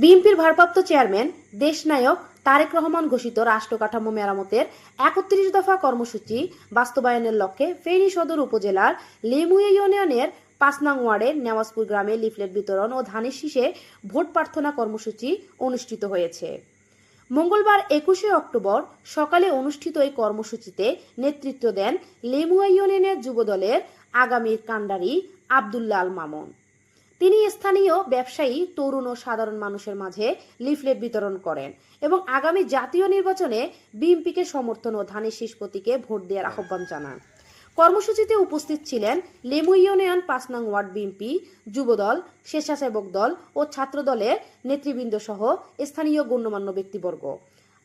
বিএনপির ভারপ্রাপ্ত চেয়ারম্যান, দেশনায়ক তারেক রহমান ঘোষিত রাষ্ট্র কাঠামো মেরামতের একত্রিশ দফা কর্মসূচি বাস্তবায়নের লক্ষ্যে ফেনী সদর উপজেলার লেমুয়া ইউনিয়নের পাঁচ নং ওয়ার্ডের নেওয়াজপুর গ্রামে লিফলেট বিতরণ ও ধানের শীষে ভোট প্রার্থনা কর্মসূচি অনুষ্ঠিত হয়েছে। মঙ্গলবার একুশে অক্টোবর সকালে অনুষ্ঠিত এই কর্মসূচিতে নেতৃত্ব দেন লেমুয়া ইউনিয়নের যুবদলের আগামীর কাণ্ডারি আবদুল্লাহ আল মামুন। তিনি স্থানীয় ব্যবসায়ী, তরুণ ও সাধারণ মানুষের মাঝে লিফলেট বিতরণ করেন এবং আগামী জাতীয় নির্বাচনে বিএনপিকে সমর্থন ও ধানের শীষ প্রতীকে ভোট দেওয়ার আহ্বান জানান। কর্মসূচিতে উপস্থিত ছিলেন লেমু ইউনিয়ন পাঁচ নং ওয়ার্ড বিএনপি, যুবদল, স্বেচ্ছাসেবক দল ও ছাত্র দলের নেতৃবৃন্দ সহ স্থানীয় গণ্যমান্য ব্যক্তিবর্গ।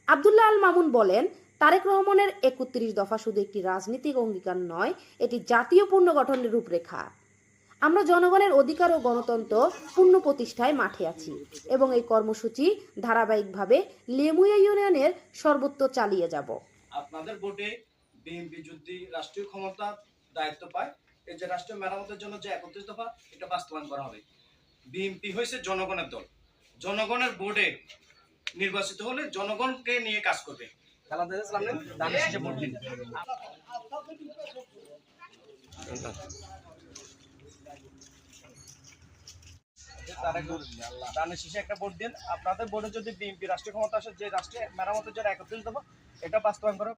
আবদুল্লাহ আল মামুন বলেন, তারেক রহমানের একত্রিশ দফা শুধু একটি রাজনৈতিক অঙ্গীকার নয়, এটি জাতীয় পুনর্গঠনের রূপরেখা। আমরা জনগণের অধিকার ও গণতন্ত্র পূর্ণ প্রতিষ্ঠায় মাঠে আছি এবং এই কর্মসূচি ধারাবাহিকভাবে লেমুয়া ইউনিয়নের সর্বত্র চালিয়ে যাব। আপনাদের ভোটে বিএনপি যদি রাষ্ট্রীয় ক্ষমতা দায়িত্ব পায়। এই যে রাষ্ট্রীয় মেরামতের জন্য যে একত্রিশ দফা, এটা বাস্তবায়ন করা হবে। বিএনপি হয়েছে জনগণের দল। জনগণের ভোটে নির্বাচিত হলে জনগণকে নিয়ে কাজ করবে। খেলাধুলা ভোট দিন। দানের শেষে একটা ভোট দিন। আপনাদের ভোটে যদি বিএনপি রাষ্ট্রীয় ক্ষমতা আসে, যে রাষ্ট্রে মেরামতের জন্য একত্রিশ দেবো এটা বাস্তবায়ন করা।